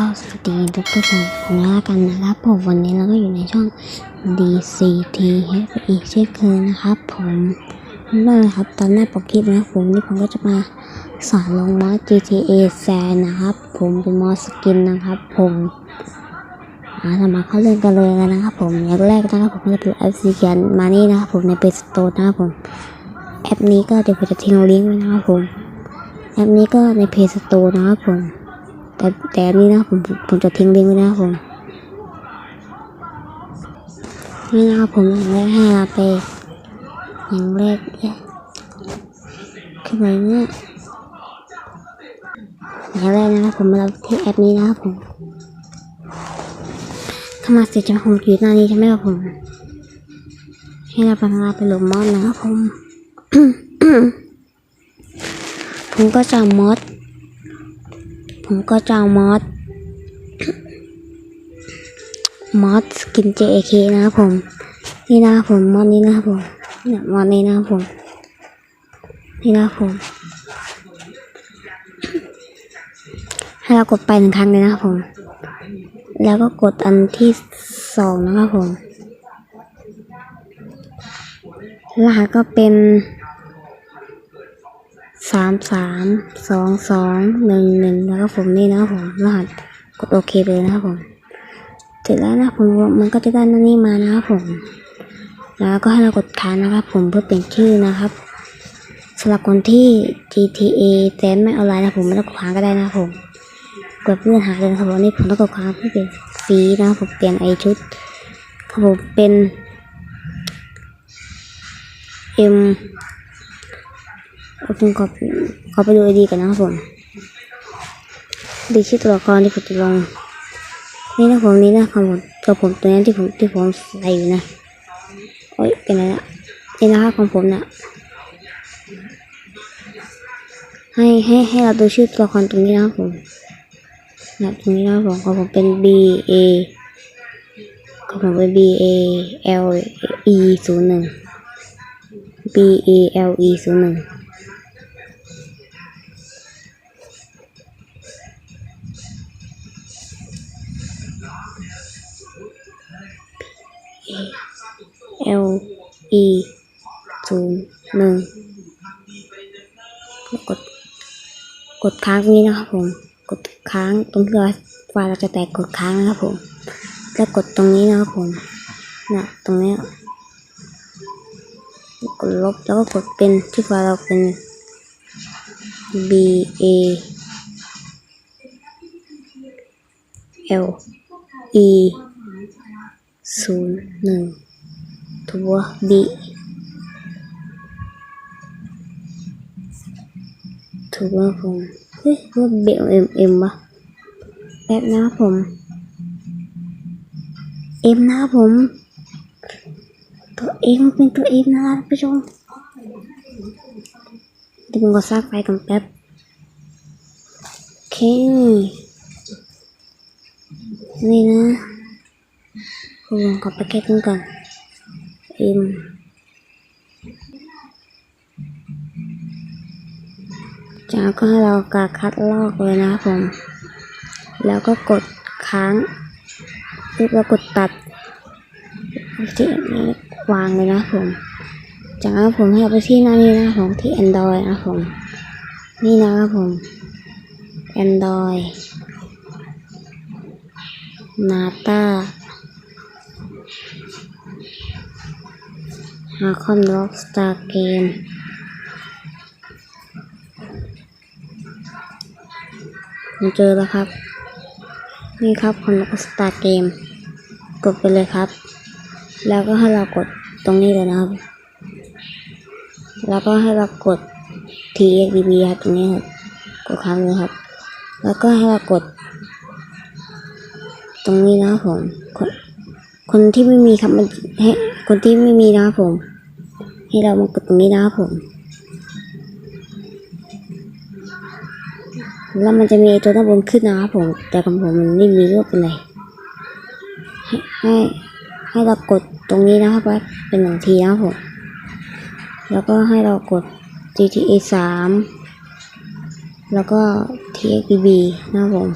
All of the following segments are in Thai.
ก็สวัสดีทุกทุกคนแล้วกันนะครับผมวันนี้เราก็อยู่ในช่อง DCT H อีกเช่นเคยนะครับ ผมนั่นแหละครับตอนแรกปกคลิปนะผมนี่ผมก็จะมาสอนลงมอส GTA San นะครับ ผมเป็นมอสสกินนะครับ ผมอ่าทำมาเข้าเรื่องกันเลยกันนะครับ ผมอย่างแรกนะครับผมก็จะเป็นแอปซีเกียนมานี่นะครับผมใน Play Store นะครับผมแอปนี้ก็เดี๋ยวผมจะทิ้งลิงก์ไว้นะครับผมแอปนี้ก็ใน Play Store นะครับผม แต่แต่อันนี้นะผมผมจะทิ้งลิงก์ไว้นะครับผมนี่นะครับผมอย่างแรกให้เราไปอย่างแรกเนี่ยขึ้นไปเนี่ยอย่างแรกนะครับผมเราที่แอปนี้นะครับผมเข้ามาเสร็จจะผมอยู่หน้านี้ใช่ไหมครับผมให้เราไปทาเราไปหลดมอดนะครับผมผมก็จะมอด ผมก็จะเอามอสมอสสกิน JK นะครับผม นี่นะครับผมมอสนี้นะครับผมเนี่ยมอสนี้นะครับผม นี่นะครับผม ให้เรากดไปหนึ่งครั้งเลยนะครับผม แล้วก็กดอันที่สองนะครับผม รหัสก็เป็น สามสามสองสองหนึ่งหนึ่งแล้วก็ผมนี่นะครับผมรหัสกดโอเคเลยนะครับผมเสร็จแล้วนะผมมันก็จะได้นั่นนี่มานะครับผม แล้วก็ให้เรากดค้างนะครับ ผมเพื่อเปลี่ยนชื่อนะครับสำหรับคนที่ GTA แต่ไม่ออนไลน์นะผมไม่ต้องกดค้างก็ได้นะครับผมกดเพื่อหาเลยนะครับผมนี่ผมต้องกดค้างเพื่อเปลี่ยนสีนะครับผมเปลี่ยนไอชุดครับผมเป็น M เอาผมขอขอไปดูไอดีกันนะครับผมดีชื่อตัวละครที่ผมจะลงนี่นะผมนี่นะครับผมตัวผมตัวนี้ที่ผมที่ผมใส่อยู่นะโอ้ยเป็นไรละนี่นะครับของผมนะให้ให้ให้เราดูชื่อตัวละครตรงนี้นะครับผมนะตรงนี้นะครับผมของผมเป็น B A ของผมเป็น B A L E ศูนย์หนึ่ง B A L E ศูนย์หนึ่ง L E ศูนย์หนึ่งแล้วกด กดค้างตรงนี้นะครับผม กดค้างตรงที่เราไฟล์เราจะแตกกดค้างนะครับผม แล้วกดตรงนี้นะครับผมนะตรงนี้กดลบแล้วก็กดเป็นที่ไฟล์เราเป็น B A L E ศูนย์หนึ่ง ตัว B ถูกแล้วผมเฮ้ยว่าเบลเอ็มเอ็มวะแป๊บนะผม เอ็มนะผม ตัวเอ็มเป็นตัวเอ็มนะท่านผู้ชมเดี๋ยวผมก็สร้างไฟกันแป๊บโอเคนี่นะผมลอไปแก้กันก่อน เอ็มจากก็ให้เรากาคัดลอกเลยนะผม แล้วก็กดค้างปุ๊บแล้วกดตัดที่นี้วางเลยนะผม จากนั้นผมให้เอาไปที่หน้านี้นะผมที่ Android นะผม นี่นะครับผม Android Nata ฮาคอนล็อกสตาร์เกมผมเจอแล้วครับ นี่ครับคอนล็อกสตาร์เกมกดไปเลยครับ แล้วก็ให้เรากดตรงนี้เลยนะครับ แล้วก็ให้เรากด t x b ครับตรงนี้ครับกดค้างเลยครับ แล้วก็ให้เรากด ตรงนี้นะครับผมคนคนที่ไม่มีครับมันให้ คนที่ไม่มีนะครับผม ให้เรามากดตรงนี้นะครับผม แล้วมันจะมีตัวด้านบนขึ้นนะครับผม แต่ของผมมันไม่มีรูปเป็นไรให้ให้ให้เรากดตรงนี้นะครับว่าเป็นหนึ่งทีนะครับผม แล้วก็ให้เรากด GTA สามแล้วก็ TXDB นะครับผม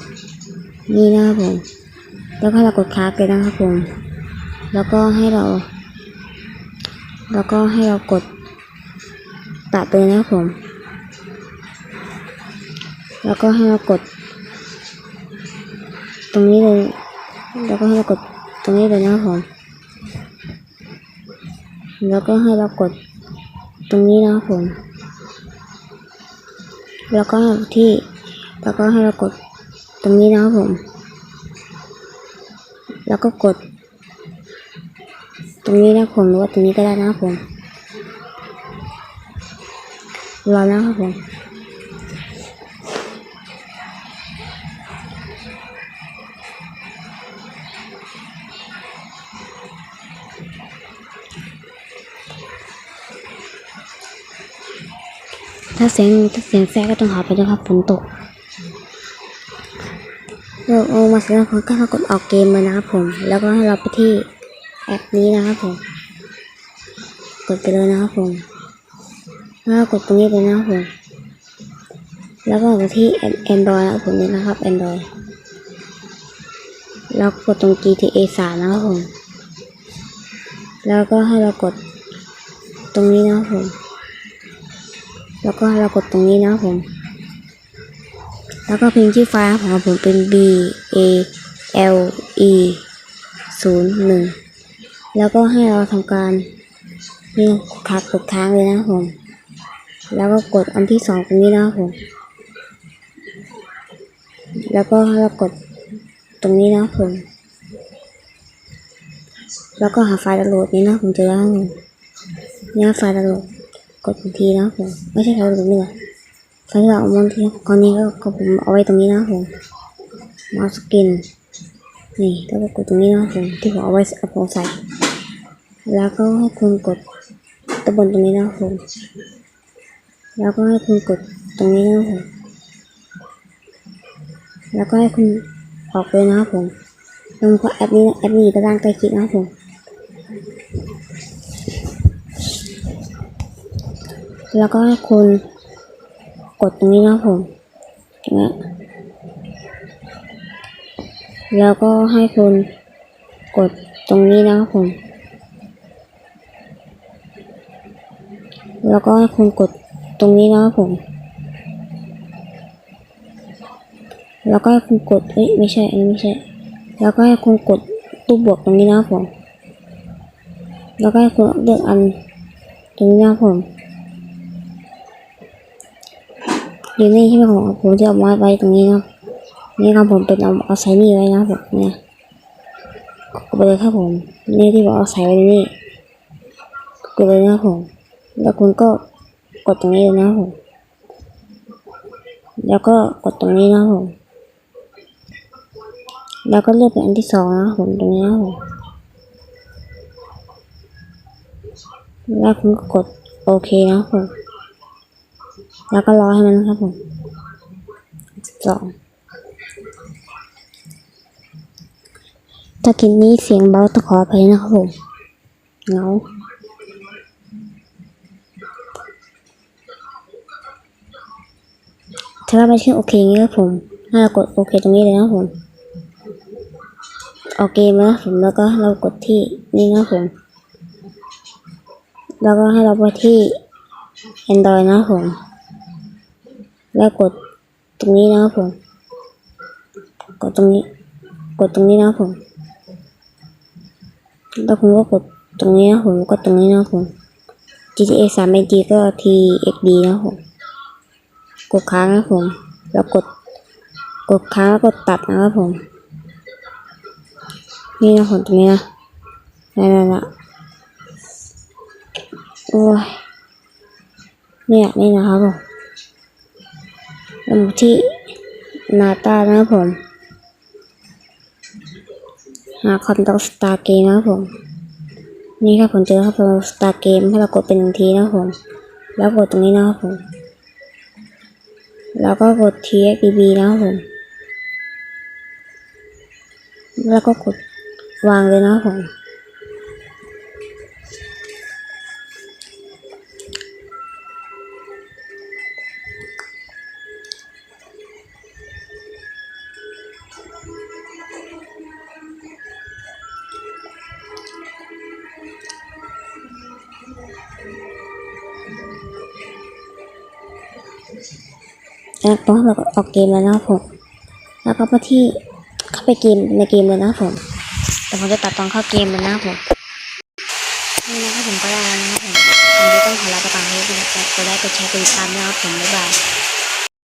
นี่นะครับผม แล้วก็เรากดค้างไปนะครับผม แล้วก็ให้เรา แล้วก็ให้เรากดตัดไปนะครับผม แล้วก็ให้เรากด ตรงนี้เลย แล้วก็ให้เรากดตรงนี้เลยนะครับผม แล้วก็ให้เรากดตรงนี้นะครับผม แล้วก็ที่ แล้วก็ให้เรากดตรงนี้นะครับผม แล้วก็กด ตรงนี้นะครับผมหรือว่าตรงนี้ก็ได้นะครับผมรอแล้วครับผมถ้าเสียงถ้าเสียงแทรกก็ต้องหาไปด้วยครับฝนตกเราเอามาเสร็จแล้วก็เรากดออกเกมมานะครับผม แล้วก็ให้เราไปที่ แอปนี้นะครับผม กดไปเลยนะครับผมแล้วกดตรงนี้เลยนะครับผม แล้วก็ไปที่ Android นะครับผมนี่นะครับ Android แล้วกดตรง GTA 3นะครับผม แล้วก็ให้เรากดตรงนี้นะครับผม แล้วก็เรากดตรงนี้นะครับผม แล้วก็พิมพ์ชื่อไฟล์ของผมเป็น b a l e ศูนย์หนึ่ง แล้วก็ให้เราทำการนี่ขัดกดค้างเลยนะครับผม แล้วก็กดอันที่สองตรงนี้นะครับผม แล้วก็ให้เรากดตรงนี้นะครับผม แล้วก็หาไฟล์ดาวน์โหลดนี้นะผมเจอแล้วครับผมนี่ไฟล์ดาวน์โหลดกดทันทีนะครับผมไม่ใช่เขาตรงนี้หรอไฟล์ที่เราเอามาที่ตอนนี้ก็ก็ผมเอาไว้ตรงนี้นะครับผมมาสกิน นี่แล้วก็กดตรงนี้นะครับผมที่ผมเอาไว้เอาของใส่ แล้วก็ให้คุณกดตะบนตรงนี้นะครับผมแล้วก็ให้คุณกดตรงนี้นะครับผมแล้วก็ให้คุณออกเลยนะครับผมแล้วก็แอปนี้แอปนี้อยู่านล่างใต้คลิปนะครับผมแล้วก็ให้คุณกดตรงนี้นะครับผมตรงนี้ แล้วก็ให้คุณกดตรงนี้นะครับผม แล้วก็ให้คุณกดตรงนี้นะครับผม แล้วก็ให้คุณกด เอ้ยไม่ใช่อันนี้ไม่ใช่ แล้วก็ให้คุณกดตู้บวกตรงนี้นะครับผม แล้วก็ให้คุณเลือกอันตรงนี้นะครับผมอยู่นี่ใช่ไหมของผมจะเอามาไว้ตรงนี้นะครับ นี่ครับผมเป็นเอาเอาใส่นี่ไว้นะครับผมเนี่ยกดเลยครับผมนี่ที่บอกเอาใส่ไว้นี่กดเลยนะครับผม แล้วคุณก็กดตรงนี้เลยนะครับผมแล้วก็กดตรงนี้นะครับผมแล้วก็เลือกเป็นอันที่สองนะครับผมตรงนี้นะครับผมแล้วคุณก็กดโอเคนะครับผมแล้วก็รอให้มันนะครับผมสอง ถ้าคลิปนี้เสียงเบาต้องขออภัยนะครับผมเงาถ้าเราไม่ใช่โอเคงี้ครับผมให้เรากดโอเคตรงนี้เลยนะครับผมโอเคไหมครับผมแล้วก็เรากดที่นี่นะครับผม แล้วก็ให้เราไปที่ Android นะครับผม แล้วกดตรงนี้นะครับผม กดตรงนี้ กดตรงนี้นะผม แล้วคุณก็กดตรงนี้นะผมกดตรงนี้นะผม GTA 3 AD ก็ TXD นะผม กดค้างนะผม แล้วกด กดค้างแล้วกดตัดนะครับผม นี่นะผมตรงนี้นะนั่นน่ะโอ้ย เนี่ยนี่นะครับผมแล้วที่นาตานะครับผม หาคอนดักสตาร์เกมนะครับผม นี่ครับผมเจอครับผมสตาร์เกมให้เรากดเป็นหนึ่งทีนะครับผม แล้วกดตรงนี้นะครับผม แล้วก็กด txdb นะครับผม แล้วก็กดวางเลยนะครับผม แล้วก็เราก็ออกเกมแล้วนะครับผม แล้วก็มาที่เข้าไปเกมในเกมเลยนะครับผมแต่ผมจะตัดตอนเข้าเกมเลยนะครับผมนี่นะครับผมก็ได้นะครับผมวันนี้ต้องขอลาไปก่อนนะครับกดไลค์กดแชร์กดติดตามนะครับผมบ๊ายบาย